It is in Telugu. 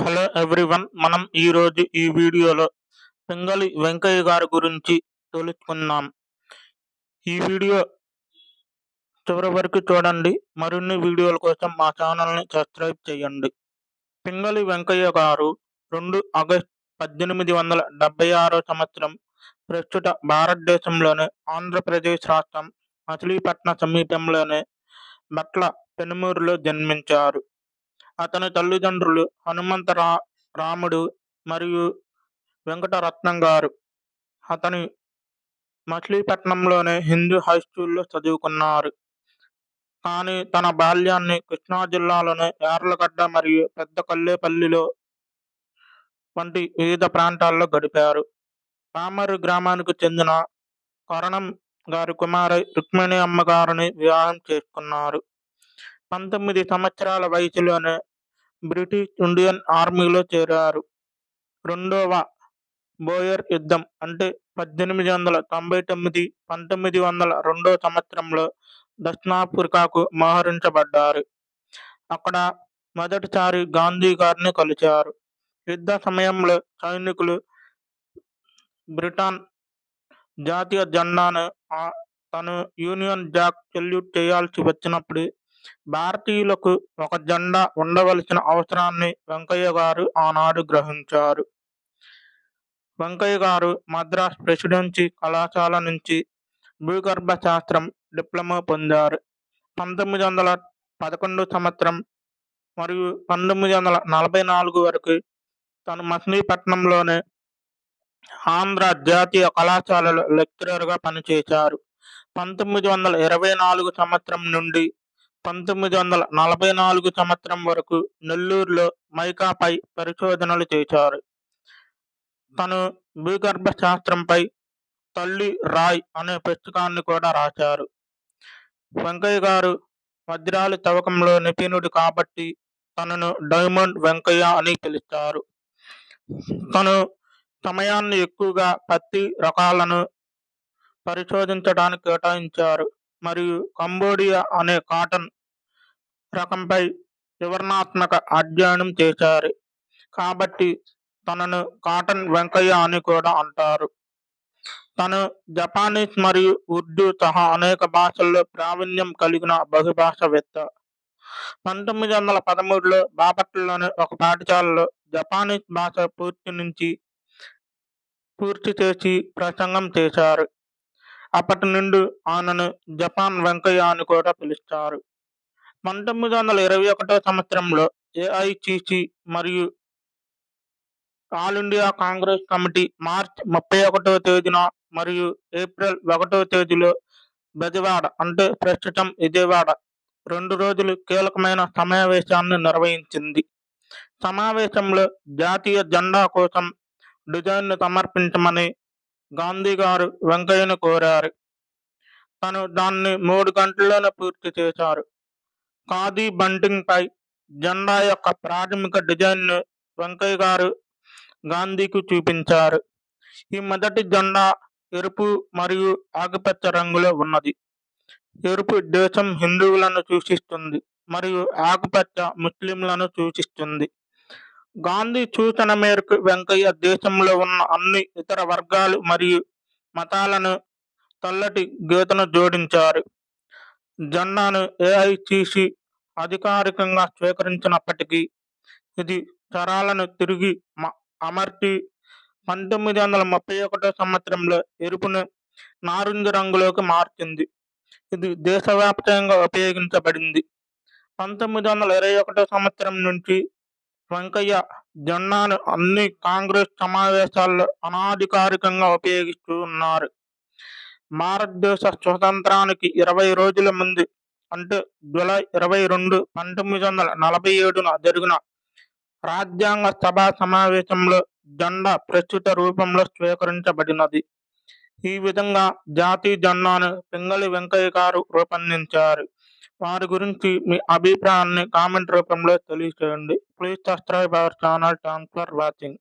హలో ఎవ్రీవన్ మనం ఈరోజు ఈ వీడియోలో పింగళి వెంకయ్య గారి గురించి తెలుసుకుందాం. ఈ వీడియో చివరి వరకు చూడండి. మరిన్ని వీడియోల కోసం మా ఛానల్ని సబ్స్క్రైబ్ చేయండి. పింగళి వెంకయ్య గారు రెండు ఆగస్ట్ పద్దెనిమిది వందల డెబ్బై ఆరో సంవత్సరం ప్రస్తుత భారతదేశంలోని ఆంధ్రప్రదేశ్ రాష్ట్రం మచిలీపట్నం సమీపంలోనే బట్ల పెనుమూరులో జన్మించారు. అతని తల్లిదండ్రులు హనుమంత రా రాముడు మరియు వెంకటరత్నం గారు. అతని మచిలీపట్నంలోనే హిందూ హై స్కూల్లో చదువుకున్నారు. కానీ తన బాల్యాన్ని కృష్ణా జిల్లాలోని యార్లగడ్డ మరియు పెద్ద కల్లేపల్లిలో వంటి వివిధ ప్రాంతాల్లో గడిపారు. పామరు గ్రామానికి చెందిన కరణం గారి కుమారి రుక్మిణి అమ్మగారిని వివాహం చేసుకున్నారు. పంతొమ్మిది సంవత్సరాల వయసులోనే బ్రిటిష్ ఇండియన్ ఆర్మీలో చేరారు. రెండవ బోయర్ యుద్ధం అంటే పద్దెనిమిది వందల తొంభై తొమ్మిది పంతొమ్మిది వందల రెండో సంవత్సరంలో దక్షిణాఫ్రికాకు మోహరించబడ్డారు. అక్కడ మొదటిసారి గాంధీ గారిని కలిశారు. యుద్ధ సమయంలో సైనికులు బ్రిటన్ జాతీయ జెండాను తను యూనియన్ జాక్ సెల్యూట్ చేయాల్సి వచ్చినప్పుడు భారతీయులకు ఒక జెండా ఉండవలసిన అవసరాన్ని వెంకయ్య గారు ఆనాడు గ్రహించారు. వెంకయ్య గారు మద్రాస్ ప్రెసిడెన్సీ కళాశాల నుంచి భూగర్భ శాస్త్రం డిప్లొమా పొందారు. పంతొమ్మిది వందల పదకొండు సంవత్సరం మరియు పంతొమ్మిది వందల నలభై నాలుగు వరకు తను మచిలీపట్నంలోనే ఆంధ్ర జాతీయ కళాశాలలో లెక్చరర్గా పనిచేశారు. పంతొమ్మిది వందల ఇరవై నాలుగు సంవత్సరం నుండి పంతొమ్మిది వందల నలభై నాలుగు సంవత్సరం వరకు నెల్లూరులో మైకాపై పరిశోధనలు చేశారు. తను భూగర్భ శాస్త్రంపై తల్లి రాయ్ అనే పుస్తకాన్ని కూడా రాశారు. వెంకయ్య గారు వజ్రాలు తవ్వకంలో నిపుణుడు కాబట్టి తనను డైమండ్ వెంకయ్య అని పిలుస్తారు. తను సమయాన్ని ఎక్కువగా పత్తి రకాలను పరిశోధించడానికి కేటాయించారు. మరియు కంబోడియా అనే కాటన్ రకంపై వివరణాత్మక అధ్యయనం చేశారు. కాబట్టి తనను కాటన్ వెంకయ్య అని కూడా అంటారు. తను జపానీస్ మరియు ఉర్దూ సహా అనేక భాషల్లో ప్రావీణ్యం కలిగిన బహుభాషవేత్త. పంతొమ్మిది వందల పదమూడులో బాపట్లలోని ఒక పాఠశాలలో జపానీస్ భాష పూర్తి నుంచి పూర్తి చేసి ప్రసంగం చేశారు. అప్పటి నుండి ఆయనను జపాన్ వెంకయ్య అని కూడా పిలుస్తారు. పంతొమ్మిది వందల ఇరవై ఒకటో సంవత్సరంలో ఏఐసిసి మరియు all India Congress committee March ముప్పై ఒకటో తేదీన మరియు ఏప్రిల్ ఒకటో తేదీలో బెజవాడ అంటే ప్రస్తుతం విజయవాడ రెండు రోజులు కీలకమైన సమావేశాన్ని నిర్వహించింది. సమావేశంలో జాతీయ జెండా కోసం డిజైన్ను సమర్పించమని గాంధీ గారు వెంకయ్యను కోరారు. తను దాన్ని మూడు గంటల్లోనే పూర్తి చేశారు. ఖాదీ బంటింగ్ పై జెండా యొక్క ప్రాథమిక డిజైన్ను వెంకయ్య గారు గాంధీకి చూపించారు. ఈ మొదటి జెండా ఎరుపు మరియు ఆకుపచ్చ రంగులో ఉన్నది. ఎరుపు దేశం హిందువులను సూచిస్తుంది మరియు ఆకుపచ్చ ముస్లింలను సూచిస్తుంది. గాంధీ సూచన మేరకు వెంకయ్య దేశంలో ఉన్న అన్ని ఇతర వర్గాలు మరియు మతాలను తెల్లటి గీతను జోడించారు. జెండాను ఏఐసిసి అధికారికంగా స్వీకరించినప్పటికీ ఇది తరాలను తిరిగి అమర్చి పంతొమ్మిది వందల ముప్పై ఒకటో సంవత్సరంలో ఎరుపును నారింజ రంగులోకి మార్చింది. ఇది దేశవ్యాప్తంగా ఉపయోగించబడింది. పంతొమ్మిది వందల ఇరవై ఒకటో సంవత్సరం నుంచి వెంకయ్య జెండాను అన్ని కాంగ్రెస్ సమావేశాల్లో అనాధికారికంగా ఉపయోగిస్తూ ఉన్నారు. భారతదేశ స్వతంత్రానికి ఇరవై రోజుల ముందు అంటే జూలై ఇరవై రెండు పంతొమ్మిది వందల నలభై ఏడున జరిగిన రాజ్యాంగ సభ సమావేశంలో జెండా ప్రస్తుత రూపంలో స్వీకరించబడినది. ఈ విధంగా జాతీయ జెండాను పింగళి వెంకయ్య గారు రూపొందించారు. వారి గురించి మీ అభిప్రాయాన్ని కామెంట్ రూపంలో తెలియజేయండి please subscribe our channel. Thanks for watching.